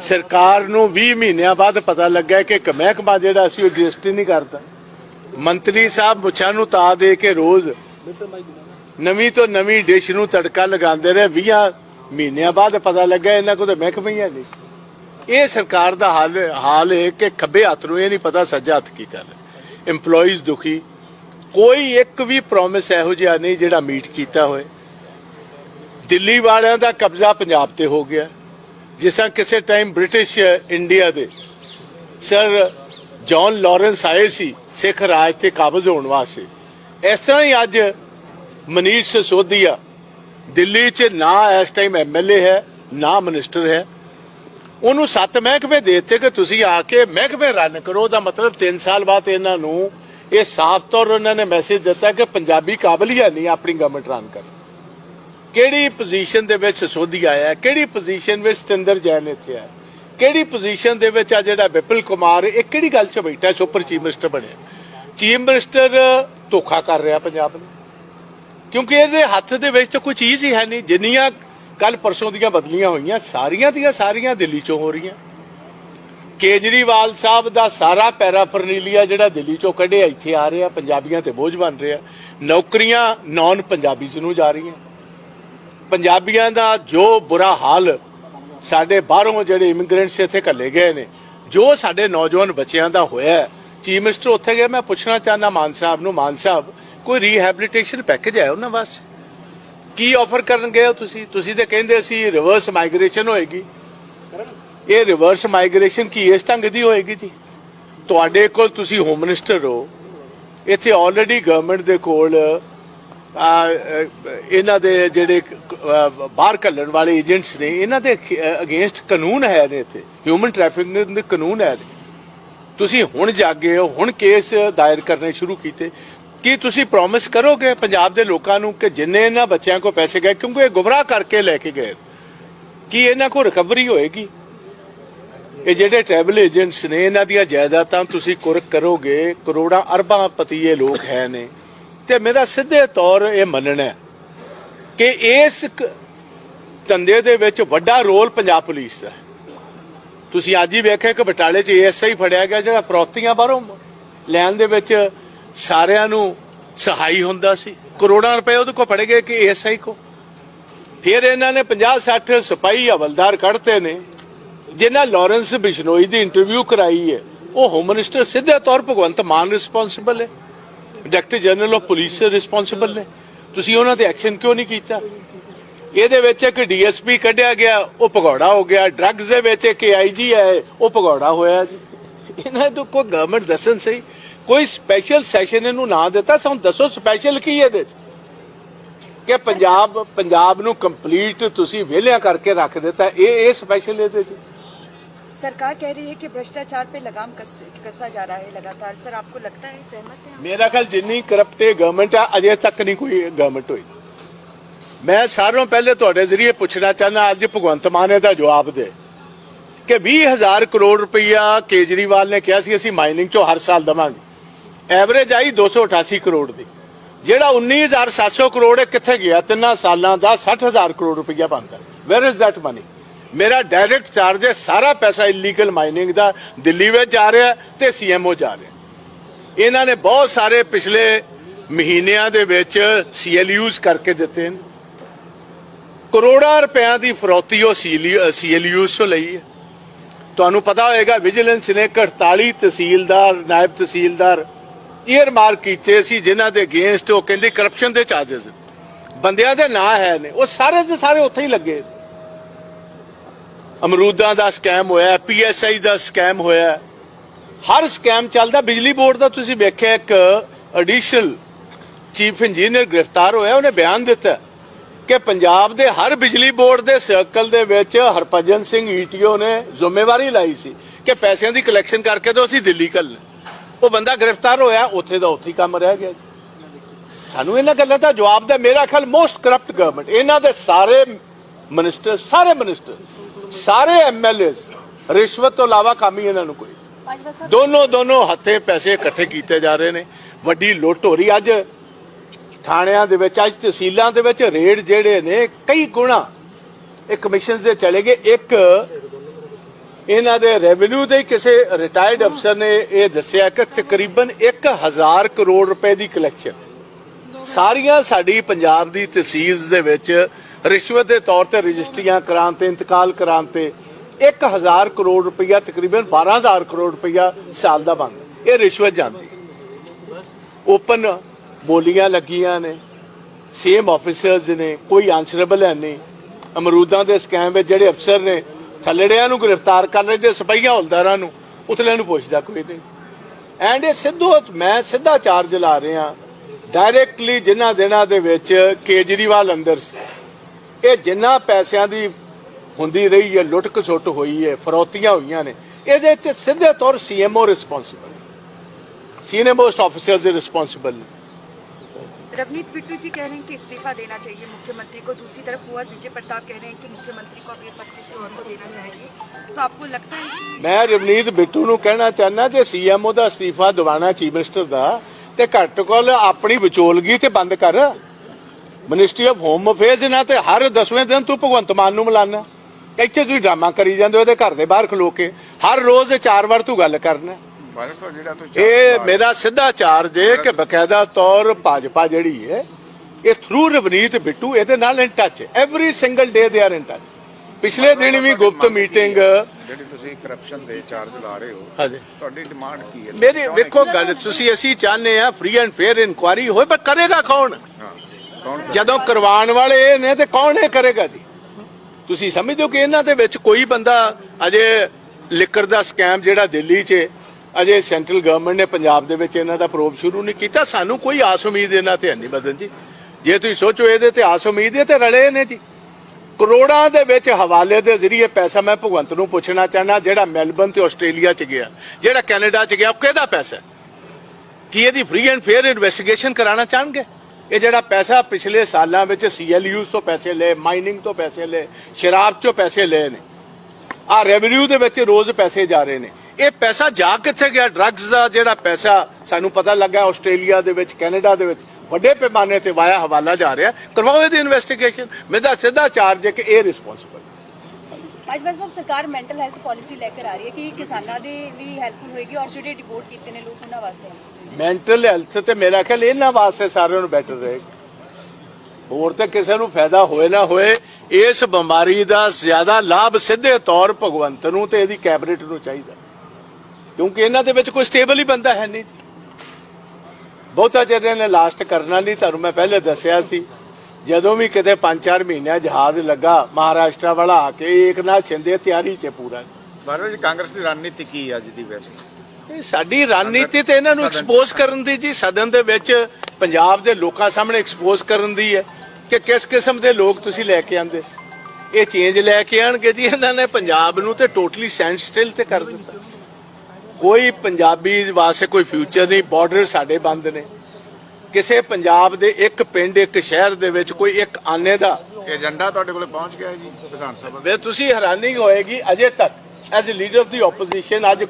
ਸਰਕਾਰ ਨੂੰ 20 ਮਹੀਨਿਆਂ ਬਾਅਦ ਪਤਾ ਲੱਗਾ ਕਿ ਇੱਕ ਮਹਿਕਮਾ ਜਿਹੜਾ ਸੀ ਉਹ ਐਗਜ਼ਿਸਟ ਨਹੀਂ ਕਰਦਾ। ਮੰਤਰੀ ਸਾਹਿਬ ਮੁੱਛਾਂ ਨੂੰ ਤਾ ਦੇ ਕੇ ਰੋਜ਼ ਨਵੀਂ ਤੋਂ ਨਵੀਂ ਡਿਸ਼ ਨੂੰ ਤੜਕਾ ਲਗਾਉਂਦੇ ਰਹੇ। 20 ਮਹੀਨਿਆਂ ਬਾਅਦ ਪਤਾ ਲੱਗਾ ਇਹਨਾਂ ਕੋਲ ਤਾਂ ਮਹਿਕਮਾ ਹੀ ਹੈ ਨਹੀਂ। ਇਹ ਸਰਕਾਰ ਦਾ ਹਾਲ ਹਾਲ ਹੈ ਕਿ ਖੱਬੇ ਹੱਥ ਨੂੰ ਇਹ ਨਹੀਂ ਪਤਾ ਸੱਜਾ ਹੱਥ ਕੀ ਕਰ ਰਿਹਾ। EMPLOYEES ਦੁਖੀ। ਕੋਈ ਇੱਕ ਵੀ ਪ੍ਰੋਮਿਸ ਇਹੋ ਜਿਹਾ ਨਹੀਂ ਜਿਹੜਾ ਮੀਟ ਕੀਤਾ ਹੋਏ। ਦਿੱਲੀ ਵਾਲਿਆਂ ਦਾ ਕਬਜ਼ਾ ਪੰਜਾਬ ਤੇ ਹੋ ਗਿਆ। ਜਿਸ ਤਰ੍ਹਾਂ ਕਿਸੇ ਟਾਈਮ ਬ੍ਰਿਟਿਸ਼ ਇੰਡੀਆ ਦੇ ਸਰ ਜੌਨ ਲਾਰੈਂਸ ਆਏ ਸੀ, ਸਿੱਖ ਰਾਜ ਤੇ ਕਾਬਜ਼ ਹੋਣ ਵਾਸਤੇ। ਇਸ ਤਰ੍ਹਾਂ ਹੀ ਅੱਜ ਮਨੀਸ਼ ਸਿਸੋਦੀਆ ਦਿੱਲੀ 'ਚ ਨਾ ਇਸ ਟਾਈਮ ਐਮਐਲਏ ਹੈ, ਨਾ ਮਿਨਿਸਟਰ ਹੈ। ਉਹਨੂੰ ਸੱਤ ਮਹਿਕਮੇ ਦੇ ਦਿੱਤੇ ਕਿ ਤੁਸੀਂ ਆ ਕੇ ਮਹਿਕਮੇ ਰਨ ਕਰੋ, ਉਹਦਾ ਮਤਲਬ 3 ਸਾਲ ਬਾਅਦ ਇਹਨਾਂ ਨੂੰ ਇਹ ਸਾਫ਼ ਤੌਰ ਉਹਨਾਂ ਨੇ ਮੈਸੇਜ ਦਿੱਤਾ ਕਿ ਪੰਜਾਬੀ ਕਾਬਲੀਅਤ ਨਹੀਂ, ਆਪਣੀ ਗਵਰਨਮੈਂਟ ਰਨ ਕਰਨ। ਕਿਹੜੀ ਪੋਜੀਸ਼ਨ ਦੇ ਵਿੱਚ ਸੋਧੀ ਆਇਆ ਕਿਹੜੀ ਪੋਜੀਸ਼ਨ ਵਿੱਚ ਸਤਿੰਦਰ ਜੈਨ ਇੱਥੇ ਆ ਕਿਹੜੀ ਪੋਜੀਸ਼ਨ ਦੇ ਵਿੱਚ ਆ ਜਿਹੜਾ ਵਿਪਲ ਕੁਮਾਰ, ਇਹ ਕਿਹੜੀ ਗੱਲ 'ਚ ਬੈਠਾ ਸੁਪਰ ਚੀਫ ਮਿਨਿਸਟਰ ਬਣਿਆ ਚੀਫ ਮਿਨਿਸਟਰ ਧੋਖਾ ਕਰ ਰਿਹਾ ਪੰਜਾਬ ਨੂੰ। ਕਿਉਂਕਿ ਇਹਦੇ ਹੱਥ ਦੇ ਵਿੱਚ ਤਾਂ ਕੋਈ ਚੀਜ਼ ਹੀ ਹੈ ਨਹੀਂ। ਜਿੰਨੀਆਂ ਕੱਲ ਪਰਸੋਂ ਦੀਆਂ ਬਦਲੀਆਂ ਹੋਈਆਂ, ਸਾਰੀਆਂ ਦੀਆਂ ਸਾਰੀਆਂ ਦਿੱਲੀ ਚੋਂ ਹੋ ਰਹੀਆਂ। ਕੇਜਰੀਵਾਲ ਸਾਹਿਬ ਦਾ ਸਾਰਾ ਪੈਰਾਫਰਨੀਲੀਆ ਜਿਹੜਾ ਦਿੱਲੀ ਚੋਂ ਕੱਢਿਆ, ਇੱਥੇ ਆ ਰਿਹਾ, ਪੰਜਾਬੀਆਂ ਤੇ ਬੋਝ ਬਣ ਰਿਹਾ। ਨੌਕਰੀਆਂ ਨਾਨ ਪੰਜਾਬੀਜ਼ ਨੂੰ ਜਾ ਰਹੀਆਂ। ਪੰਜਾਬੀਆਂ ਦਾ ਜੋ ਬੁਰਾ ਹਾਲ ਸਾਡੇ ਬਾਹਰੋਂ ਜਿਹੜੇ ਇਮੀਗ੍ਰੈਂਟਸ ਇੱਥੇ ਘੱਲੇ ਗਏ ਨੇ, ਜੋ ਸਾਡੇ ਨੌਜਵਾਨ ਬੱਚਿਆਂ ਦਾ ਹੋਇਆ ਚੀਫ ਮਿਨਿਸਟਰ ਉੱਥੇ ਗਿਆ ਮੈਂ ਪੁੱਛਣਾ ਚਾਹੁੰਦਾ ਮਾਨ ਸਾਹਿਬ ਨੂੰ, ਮਾਨ ਸਾਹਿਬ, ਕੋਈ ਰੀਹੈਬਿਲਿਟੇਸ਼ਨ ਪੈਕੇਜ ਹੈ ਉਹਨਾਂ ਵਾਸਤੇ? ਕੀ ਆਫਰ ਕਰਨ ਗਏ ਹੋ ਤੁਸੀਂ? ਤੁਸੀਂ ਤੇ ਕਹਿੰਦੇ ਸੀ ਰਿਵਰਸ ਮਾਈਗ੍ਰੇਸ਼ਨ ਹੋਏਗੀ। ਇਹ ਰਿਵਰਸ ਮਾਈਗ੍ਰੇਸ਼ਨ ਕੀ ਇਸ ਢੰਗ ਦੀ ਹੋਏਗੀ ਜੀ? ਤੁਹਾਡੇ ਕੋਲ ਤੁਸੀਂ ਹੋਮ ਮਿਨਿਸਟਰ ਹੋ, ਇੱਥੇ ਆਲਰੇਡੀ ਗਵਰਨਮੈਂਟ ਦੇ ਕੋਲ ਇਹਨਾਂ ਦੇ ਜਿਹੜੇ ਬਾਹਰ ਘੱਲਣ ਵਾਲੇ ਏਜੰਟਸ ਨੇ, ਇਹਨਾਂ ਦੇ ਅਗੇਂਸਟ ਕਾਨੂੰਨ ਹੈ ਨੇ ਇੱਥੇ। ਹਿਊਮਨ ਟ੍ਰੈਫਿਕਿੰਗ ਦੇ ਕਾਨੂੰਨ ਹੈ ਤੁਸੀਂ ਹੁਣ ਜਾਗੇ ਹੋ, ਹੁਣ ਕੇਸ ਦਾਇਰ ਕਰਨੇ ਸ਼ੁਰੂ ਕੀਤੇ। ਕੀ ਤੁਸੀਂ ਪ੍ਰੋਮਿਸ ਕਰੋਗੇ ਪੰਜਾਬ ਦੇ ਲੋਕਾਂ ਨੂੰ ਕਿ ਜਿੰਨੇ ਇਹਨਾਂ ਬੱਚਿਆਂ ਕੋ ਪੈਸੇ ਗਏ, ਕਿਉਂਕਿ ਇਹ ਗੁੰਮਰਾਹ ਕਰਕੇ ਲੈ ਕੇ ਗਏ। ਕੀ ਇਹਨਾਂ ਕੋ ਰਿਕਵਰੀ ਹੋਏਗੀ? ਇਹ ਜਿਹੜੇ ਟਰੈਵਲ ਏਜੰਟਸ ਨੇ, ਇਹਨਾਂ ਦੀਆਂ ਜਾਇਦਾਦਾਂ ਤੁਸੀਂ ਕੁਰਕ ਕਰੋਗੇ, ਕਰੋੜਾਂ ਅਰਬਾਂ ਪਤੀ ਇਹ ਲੋਕ ਹੈ ਨੇ। ਤੇ ਮੇਰਾ ਸਿੱਧੇ ਤੌਰ ਇਹ ਮੰਨਣਾ ਹੈ ਕਿ ਇਸ ਧੰਦੇ ਦੇ ਵਿੱਚ ਵੱਡਾ ਰੋਲ ਪੰਜਾਬ ਪੁਲਿਸ ਦਾ ਤੁਸੀਂ ਅੱਜ ਹੀ ਵੇਖਿਆ ਕਿ ਬਟਾਲੇ 'ਚ ਐਸਆਈ ਫੜਿਆ ਗਿਆ ਜਿਹੜਾ ਫਰੋਤੀਆਂ ਬਾਹਰੋਂ ਲੈਣ ਦੇ ਵਿੱਚ ਸਾਰਿਆਂ ਨੂੰ ਸਹਾਈ ਹੁੰਦਾ ਸੀ। ਕਰੋੜਾਂ ਰੁਪਏ ਉਹਦੇ ਕੋਲ ਫੜੇ ਗਏ ਕਿ ਐਸਆਈ ਕੋ ਫਿਰ ਇਹਨਾਂ ਨੇ 50 60 ਸਿਪਾਹੀ ਹਵਲਦਾਰ ਕੱਢਤੇ ਨੇ। ਜਿਨ੍ਹਾਂ ਲਾਰੈਂਸ ਬਿਸ਼ਨੋਈ ਦੀ ਇੰਟਰਵਿਊ ਕਰਾਈ ਹੈ, ਉਹ ਹੋਮ ਮਿਨਿਸਟਰ ਸਿੱਧੇ ਤੌਰ ਭਗਵੰਤ ਮਾਨ ਰਿਸਪੌਂਸਿਬਲ ਹੈ। Director general of police responsible ਨੇ। ਤੁਸੀਂ ਉਹਨਾਂ ਤੇ ਐਕਸ਼ਨ ਕਿਉਂ ਨਹੀਂ ਕੀਤਾ? ਇਹਦੇ ਵਿੱਚ ਇੱਕ ਡੀਐਸਪੀ ਕੱਢਿਆ ਗਿਆ, ਉਹ ਭਗੌੜਾ ਹੋ ਗਿਆ। ਡਰੱਗਸ ਦੇ ਵਿੱਚ ਇੱਕ ਆਈਜੀ ਹੈ, ਉਹ ਭਗੌੜਾ ਹੋਇਆ ਜੀ। ਇਹਨਾਂ ਤੋਂ ਕੋਈ ਗਵਰਨਮੈਂਟ ਦੱਸਣ ਸਹੀ? ਕੋਈ ਸਪੈਸ਼ਲ ਸੈਸ਼ਨ ਇਹਨੂੰ ਨਾ ਦਿੱਤਾ? ਸਾਨੂੰ ਦੱਸੋ ਸਪੈਸ਼ਲ ਕੀ ਇਹਦੇ ਚ ਕਿ ਪੰਜਾਬ ਪੰਜਾਬ ਨੂੰ ਕੰਪਲੀਟ ਤੁਸੀਂ ਵਿਹਲਿਆਂ ਕਰਕੇ ਰੱਖ ਦਿੱਤਾ। ਇਹ ਇਹ ਸਪੈਸ਼ਲ ਇਹਦੇ ਚ सरकार कह रही है कि भ्रष्टाचार पे लगाम कस, कसा जा रहा है लगातार सर आपको लगता है सहमत है आप? ਮੇਰਾ ਖਿਆਲ ਜਿੰਨੀ ਕਰਪਟ ਇਹ ਗਵਰਨਮੈਂਟ ਆ ਅਜੇ ਤੱਕ ਨਹੀਂ ਕੋਈ ਗਵਰਨਮੈਂਟ ਹੋਈ ਮੈਂ ਸਾਰਿਆਂ ਪਹਿਲੇ ਤੁਹਾਡੇ ਜ਼ਰੀਏ ਪੁੱਛਣਾ ਚਾਹੁੰਦਾ ਅੱਜ ਭਗਵੰਤ ਮਾਨ ਇਹਦਾ ਜਵਾਬ ਦੇ ਕਿ 20000 ਕਰੋੜ ਰੁਪਈਆ ਕੇਜਰੀਵਾਲ ਨੇ ਕਿਹਾ ਸੀ ਅਸੀਂ ਮਾਈਨਿੰਗ ਚੋਂ ਹਰ ਸਾਲ ਦਵਾਂਗੇ ਐਵਰੇਜ ਆਈ 288 ਕਰੋੜ ਦੀ ਜਿਹੜਾ 19700 ਕਰੋੜ ਇਹ ਕਿੱਥੇ ਗਿਆ ਤਿੰਨਾਂ ਸਾਲਾਂ ਦਾ 60000 ਕਰੋੜ ਰੁਪਈਆ ਬਣਦਾ ਵੇਅਰ ਇਜ਼ ਦੈਟ ਮਨੀ ਮੇਰਾ ਡਾਇਰੈਕਟ ਚਾਰਜ ਹੈ, ਸਾਰਾ ਪੈਸਾ ਇਲੀਗਲ ਮਾਈਨਿੰਗ ਦਾ ਦਿੱਲੀ ਵਿੱਚ ਜਾ ਰਿਹਾ ਹੈ ਤੇ ਸੀਐਮਓ ਜਾ ਰਿਹਾ। ਇਹਨਾਂ ਨੇ ਬਹੁਤ ਸਾਰੇ ਪਿਛਲੇ ਮਹੀਨਿਆਂ ਦੇ ਵਿੱਚ ਸੀਐਲਯੂਜ਼ ਕਰਕੇ ਦਿੱਤੇ ਨੇ ਕਰੋੜਾਂ ਰੁਪਿਆਂ ਦੀ ਫਰੋਤੀ ਉਹ ਸੀਐਲਯੂਜ਼ ਤੋਂ ਲਈ ਹੈ। ਤੁਹਾਨੂੰ ਪਤਾ ਹੋਏਗਾ, ਵਿਜੀਲੈਂਸ ਨੇ 48 ਤਹਿਸੀਲਦਾਰ, ਨਾਇਬ ਤਹਿਸੀਲਦਾਰ ਈਅਰ ਮਾਰਕ ਕੀਤੇ ਸੀ, ਜਿਨ੍ਹਾਂ ਦੇ ਅਗੇਂਸਟ ਉਹ ਕਹਿੰਦੇ ਕਰਪਸ਼ਨ ਦੇ ਚਾਰजेस ਬੰਦਿਆਂ ਦੇ ਨਾਂ ਹੈ ਨੇ, ਉਹ ਸਾਰੇ ਦੇ ਸਾਰੇ ਉੱਥੇ ਹੀ ਲੱਗੇ ਅਮਰੂਦਾਂ ਦਾ ਸਕੈਮ ਹੋਇਆ ਪੀਐਸਆਈ ਦਾ ਸਕੈਮ ਹੋਇਆ। ਹਰ ਸਕੈਮ ਚੱਲਦਾ, ਬਿਜਲੀ ਬੋਰਡ ਦਾ ਤੁਸੀਂ ਵੇਖਿਆ, ਇੱਕ ਐਡੀਸ਼ਨਲ ਚੀਫ ਇੰਜੀਨੀਅਰ ਗ੍ਰਿਫਤਾਰ ਹੋਇਆ, ਉਹਨੇ ਬਿਆਨ ਦਿੱਤਾ ਕਿ ਪੰਜਾਬ ਦੇ ਹਰ ਬਿਜਲੀ ਬੋਰਡ ਦੇ ਸਰਕਲ ਦੇ ਵਿੱਚ ਹਰਭਜਨ ਸਿੰਘ ਈਟੀਓ ਨੇ ਜ਼ਿੰਮੇਵਾਰੀ ਲਾਈ ਸੀ ਕਿ ਪੈਸਿਆਂ ਦੀ ਕਲੈਕਸ਼ਨ ਕਰਕੇ ਤਾਂ ਅਸੀਂ ਦਿੱਲੀ ਕੱਲ ਉਹ ਬੰਦਾ ਗ੍ਰਿਫਤਾਰ ਹੋਇਆ, ਉੱਥੇ ਦਾ ਉੱਥੇ ਹੀ ਕੰਮ ਰਹਿ ਗਿਆ ਜੀ। ਸਾਨੂੰ ਇਹਨਾਂ ਗੱਲਾਂ ਦਾ ਜਵਾਬ ਦਾ, ਮੇਰਾ ਖਿਆਲ ਮੋਸਟ ਕਰਪਟ ਗਵਰਨਮੈਂਟ ਇਹਨਾਂ ਦੇ ਸਾਰੇ ਮਿਨਿਸਟਰ ਸਾਰੇ ਮਿਨਿਸਟਰ ਸਾਰੇ ਐਮਐਲਏਸ ਰਿਸ਼ਵਤ ਤੋਂ ਇਲਾਵਾ ਕੰਮ ਹੀ ਇਹਨਾਂ ਨੂੰ ਕੋਈ। ਦੋਨੋਂ ਦੋਨੋਂ ਹੱਥੇ ਪੈਸੇ ਇਕੱਠੇ ਕੀਤੇ ਜਾ ਰਹੇ ਨੇ। ਵੱਡੀ ਲੁੱਟ ਹੋ ਰਹੀ ਅੱਜ। ਥਾਣਿਆਂ ਦੇ ਵਿੱਚ ਅੱਜ ਤਹਿਸੀਲਾਂ ਦੇ ਵਿੱਚ ਰੇਡ ਜਿਹੜੇ ਨੇ ਕਈ ਗੁਣਾ ਇਹ ਕਮਿਸ਼ਨਸ ਦੇ ਚਲੇ ਗਏ। ਇੱਕ ਇਹਨਾਂ ਦੇ ਰੈਵਨਿਊ ਦੇ ਕਿਸੇ ਰਿਟਾਇਰਡ ਅਫਸਰ ਨੇ ਇਹ ਦੱਸਿਆ ਕਿ ਤਕਰੀਬਨ 1000 ਕਰੋੜ ਰੁਪਏ ਦੀ ਕਲੈਕਸ਼ਨ ਸਾਰੀਆਂ ਸਾਡੀ ਪੰਜਾਬ ਦੀ ਤਹਿਸੀਲਸ ਦੇ ਵਿੱਚ ਰਿਸ਼ਵਤ ਦੇ ਤੌਰ ਤੇ ਰਜਿਸਟਰੀਆਂ ਕਰਾਉਣ ਤੇ, ਇੰਤਕਾਲ ਕਰਾਉਣ ਤੇ 1000 ਕਰੋੜ ਰੁਪਈਆ, ਤਕਰੀਬਨ 12000 ਕਰੋੜ ਰੁਪਈਆ ਸਾਲ ਦਾ ਬਣਦਾ ਇਹ ਰਿਸ਼ਵਤ ਜਾਂਦੀ ਓਪਨ ਬੋਲੀਆਂ ਲੱਗੀਆਂ ਨੇ ਸੇਮ ਆਫੀਸਰਸ ਨੇ, ਕੋਈ ਆਨਸਰੇਬਲ ਹੈ ਨਹੀਂ। ਅਮਰੂਦਾਂ ਦੇ ਸਕੈਮ ਵਿੱਚ ਜਿਹੜੇ ਅਫਸਰ ਨੇ, ਥੱਲੜਿਆਂ ਨੂੰ ਗ੍ਰਿਫਤਾਰ ਕਰ ਰਹੇ ਤੇ ਸਿਪਾਹੀਆਂ ਹੌਲਦਾਰਾਂ ਨੂੰ ਉਤਲਿਆਂ ਨੂੰ ਪੁੱਛਦਾ ਕੋਈ ਨਹੀਂ ਐਂਡ ਇਹ ਸਿੱਧੋ, ਮੈਂ ਸਿੱਧਾ ਚਾਰਜ ਲਾ ਰਿਹਾ ਡਾਇਰੈਕਟਲੀ ਜਿਨ੍ਹਾਂ ਦਿਨਾਂ ਦੇ ਵਿੱਚ ਕੇਜਰੀਵਾਲ ਅੰਦਰ ਸੀ। ਇਹ ਜਿੰਨਾ ਪੈਸਿਆਂ ਦੀ ਹੁੰਦੀ ਰਹੀ ਹੈ ਲੁੱਟ ਖਸੁੱਟ ਹੋਈ ਹੈ ਫਰੌਤੀਆਂ ਹੋਈਆਂ ਨੇ ਇਹਦੇ ਚ ਸਿੱਧੇ ਤੌਰ CMO responsible senior most officers ਦੇ ਰਿਸਪੌਂਸਿਬਲ ਨੇ रवनीत बिट्टू जी कह रहे हैं कि इस्तीफा देना चाहिए मुख्यमंत्री को दूसरी तरफ कुंवर विजय प्रताप कह रहे हैं कि मुख्यमंत्री को अब ये पद किसी और को देना चाहिए तो आपको लगता है कि ਮੈਂ ਰਵਨੀਤ ਬਿੱਟੂ ਨੂੰ ਕਹਿਣਾ ਚਾਹੁੰਦਾ ਜੇ ਸੀਐਮਓ ਦਾ ਅਸਤੀਫਾ ਦਿਵਾਣਾ ਚੀਫ ਮਿਨਿਸਟਰ ਦਾ ਤੇ ਘੱਟ ਕੋਲ ਆਪਣੀ ਵਿਚੋਲਗੀ ਤੇ ਬੰਦ ਕਰ ਮਿਨਿਸਟਰੀ ਆਫ ਹੋਮ ਅਫੇਅਰਸ ਨਾ ਤੇ ਹਰ 10ਵੇਂ ਦਿਨ ਤੂੰ ਭਗਵੰਤ ਮਾਨ ਨੂੰ ਮਿਲਾਨਾ। ਇੱਥੇ ਤੁਸੀਂ ਡਰਾਮਾ ਕਰੀ ਜਾਂਦੇ ਹੋ ਉਹਦੇ ਘਰ ਦੇ ਬਾਹਰ ਖਲੋ ਕੇ। ਹਰ ਰੋਜ਼ ਚਾਰ ਵਾਰ ਤੂੰ ਗੱਲ ਕਰਨਾ। ਇਹ ਮੇਰਾ ਸਿੱਧਾ ਚਾਰਜ ਹੈ ਕਿ ਬਕਾਇਦਾ ਤੌਰ ਭਾਜਪਾ ਜਿਹੜੀ ਹੈ ਇਹ ਥਰੂ ਰਵਨੀਤ ਬਿੱਟੂ ਇਹਦੇ ਨਾਲ in touch every single day they are in touch ਪਿਛਲੇ ਦਿਨ ਵੀ ਗੁਪਤ ਮੀਟਿੰਗ ਜਿਹੜੀ ਤੁਸੀਂ ਕਰਪਸ਼ਨ ਦੇ ਚਾਰਜ ਲਾ ਰਹੇ ਹੋ ਹਾਂਜੀ। ਤੁਹਾਡੀ ਡਿਮਾਂਡ ਕੀ ਹੈ? ਮੇਰੇ ਵੇਖੋ ਗੱਲ ਤੁਸੀਂ ਅਸੀਂ ਚਾਹੁੰਦੇ ਆ ਫ੍ਰੀ ਐਂਡ ਫੇਅਰ ਇਨਕੁਆਰੀ ਹੋਏ ਪਰ ਕਰੇਗਾ ਹਾਂ ਕੌਣ? ਜਦੋਂ ਕਰਵਾਉਣ ਵਾਲੇ ਇਹ ਨੇ ਤੇ ਕੌਣ ਇਹ ਕਰੇਗਾ ਜੀ? ਤੁਸੀਂ ਸਮਝਦੇ ਹੋ ਕਿ ਇਹਨਾਂ ਦੇ ਵਿੱਚ ਕੋਈ ਬੰਦਾ ਅਜੇ ਲਿਕਰ ਦਾ ਸਕੈਮ ਜਿਹੜਾ ਦਿੱਲੀ 'ਚ, ਅਜੇ ਸੈਂਟਰਲ ਗਵਰਨਮੈਂਟ ਨੇ ਪੰਜਾਬ ਦੇ ਵਿੱਚ ਇਹਨਾਂ ਦਾ ਪ੍ਰੋਬ ਸ਼ੁਰੂ ਨਹੀਂ ਕੀਤਾ। ਸਾਨੂੰ ਕੋਈ ਆਸ ਉਮੀਦ ਇਹਨਾਂ ਤੇ ਹੈ ਨਹੀਂ ਬਦਨ ਜੀ। ਜੇ ਤੁਸੀਂ ਸੋਚੋ ਇਹਦੇ ਤੇ ਆਸ ਉਮੀਦ ਹੈ ਤੇ ਰਲੇ ਨੇ ਜੀ। ਕਰੋੜਾਂ ਦੇ ਵਿੱਚ ਹਵਾਲੇ ਦੇ ਜ਼ਰੀਏ ਪੈਸਾ ਮੈਂ ਭਗਵੰਤ ਨੂੰ ਪੁੱਛਣਾ ਚਾਹਨਾ ਜਿਹੜਾ ਮੈਲਬਨ ਤੇ ਆਸਟ੍ਰੇਲੀਆ 'ਚ ਗਿਆ, ਜਿਹੜਾ ਕੈਨੇਡਾ 'ਚ ਗਿਆ, ਉਹ ਕਿਹਦਾ ਪੈਸਾ ਕੀ ਇਹਦੀ ਫ੍ਰੀ ਐਂਡ ਫੇਅਰ ਇਨਵੈਸਟੀਗੇਸ਼ਨ ਕਰਾਉਣਾ ਚਾਹਣਗੇ? ਇਹ ਜਿਹੜਾ ਪੈਸਾ ਪਿਛਲੇ ਸਾਲਾਂ ਵਿੱਚ ਸੀਐਲਯੂ ਤੋਂ ਪੈਸੇ ਲਏ ਮਾਈਨਿੰਗ ਤੋਂ ਪੈਸੇ ਲਏ, ਸ਼ਰਾਬ ਚੋਂ ਪੈਸੇ ਲਏ ਨੇ ਆ ਰੈਵਨਿਊ ਦੇ ਵਿੱਚ ਰੋਜ਼ ਪੈਸੇ ਜਾ ਰਹੇ ਨੇ। ਇਹ ਪੈਸਾ ਜਾ ਕਿੱਥੇ ਗਿਆ? ਡਰੱਗਸ ਦਾ ਜਿਹੜਾ ਪੈਸਾ ਸਾਨੂੰ ਪਤਾ ਲੱਗਾ ਆਸਟ੍ਰੇਲੀਆ ਦੇ ਵਿੱਚ, ਕੈਨੇਡਾ ਦੇ ਵਿੱਚ, ਵੱਡੇ ਪੈਮਾਨੇ ਤੇ ਵਾਇਆ ਹਵਾਲਾ ਜਾ ਰਿਹਾ। ਕਰਵਾਓ ਇਹਦੀ ਇਨਵੈਸਟੀਗੇਸ਼ਨ ਮੇਰਾ ਸਿੱਧਾ ਚਾਰਜ ਹੈ ਕਿ ਇਹ ਰਿਸਪੌਂਸਿਬਲ ਭਾਜਪਾ ਸਾਹਿਬ ਸਰਕਾਰ ਮੈਂਟਲ ਹੈਲਥ ਪਾਲਿਸੀ ਲੈ ਕੇ ਆ ਰਹੀ ਹੈ ਕਿ ਕਿਸਾਨਾਂ ਦੇ ਲਈ ਹੈਲਪਫੁਲ ਹੋਏਗੀ ਔਰ ਜਿਹੜੇ ਡਿਪੋਰਟ ਕੀਤੇ ਨੇ ਲੋਕ ਉਹਨਾਂ ਵਾਸਤੇ ਮੈਂਟਲ ਹੈਲਥ ਤੇ ਮੇਰਾ ਖਿਆਲ ਇਹਨਾਂ ਵਾਸਤੇ ਸਾਰਿਆਂ ਨੂੰ ਬੈਟਰ ਰਹੇਗਾ ਹੋਰ ਤੇ ਕਿਸੇ ਨੂੰ ਫਾਇਦਾ ਹੋਏ ਨਾ ਹੋਏ, ਇਸ ਬਿਮਾਰੀ ਦਾ ਜ਼ਿਆਦਾ ਲਾਭ ਸਿੱਧੇ ਤੌਰ ਭਗਵੰਤ ਨੂੰ ਤੇ ਇਹਦੀ ਕੈਬਨਿਟ ਨੂੰ ਚਾਹੀਦਾ। ਕਿਉਂਕਿ ਇਹਨਾਂ ਦੇ ਵਿੱਚ ਕੋਈ ਸਟੇਬਲ ਹੀ ਬੰਦਾ ਹੈ ਨਹੀਂ ਬਹੁਤਾ ਚਿਰ ਇਹਨੇ ਲਾਸਟ ਕਰਨਾ ਨਹੀਂ, ਤੁਹਾਨੂੰ ਮੈਂ ਪਹਿਲੇ ਦੱਸਿਆ ਸੀ। ਜਦੋਂ ਵੀ ਕਿਤੇ 5-4 ਮਹੀਨਿਆਂ ਜਹਾਜ਼ ਲੱਗਾ ਮਹਾਰਾਸ਼ਟਰ ਵਾਲਾ ਆ ਕੇ ਏਕਨਾਥ ਸ਼ਿੰਦੇ ਤਿਆਰੀ 'ਚ ਪੂਰਾ। ਬਾਰੇ ਜੀ ਕਾਂਗਰਸ ਦੀ ਰਣਨੀਤੀ ਕੀ ਹੈ ਅੱਜ ਦੀ ਵੈਸੇ? ਇਹ ਸਾਡੀ ਰਣਨੀਤੀ ਤੇ ਇਹਨਾਂ ਨੂੰ ਐਕਸਪੋਜ਼ ਕਰਨ ਦੀ ਜੀ ਸਦਨ ਦੇ ਵਿੱਚ ਪੰਜਾਬ ਦੇ ਲੋਕਾਂ ਸਾਹਮਣੇ ਐਕਸਪੋਜ਼ ਕਰਨ ਦੀ ਹੈ ਕਿ ਕਿਸ ਕਿਸਮ ਦੇ ਲੋਕ ਤੁਸੀਂ ਲੈ ਕੇ ਆਂਦੇ ਸੀ ਇਹ ਚੇਂਜ ਲੈ ਕੇ ਆਣਗੇ ਜੀ ਇਹਨਾਂ ਨੇ ਪੰਜਾਬ ਨੂੰ ਤੇ ਟੋਟਲੀ ਸੈਂਡ ਸਟਿਲ ਤੇ ਕਰ ਦਿੱਤਾ। ਕੋਈ ਪੰਜਾਬੀ ਵਾਸਤੇ ਕੋਈ ਫਿਊਚਰ ਨਹੀਂ ਬਾਰਡਰ ਸਾਡੇ ਬੰਦ ਨੇ। ਕਿਸੇ ਪੰਜਾਬ ਦੇ ਇੱਕ ਪਿੰਡ ਇੱਕ ਸ਼ਹਿਰ ਦੇ ਵਿੱਚ ਕੋਈ ਇੱਕ ਆਨੇ ਦਾ ਏਜੰਡਾ ਤੁਹਾਡੇ ਕੋਲੇ ਪਹੁੰਚ ਗਿਆ ਹੈ ਜੀ ਵਿਧਾਨ ਸਭਾ ਦਾ। ਵੇ ਤੁਸੀਂ ਹੈਰਾਨੀ ਹੋਏਗੀ ਅਜੇ ਤੱਕ as leader of the opposition ਅੱਜ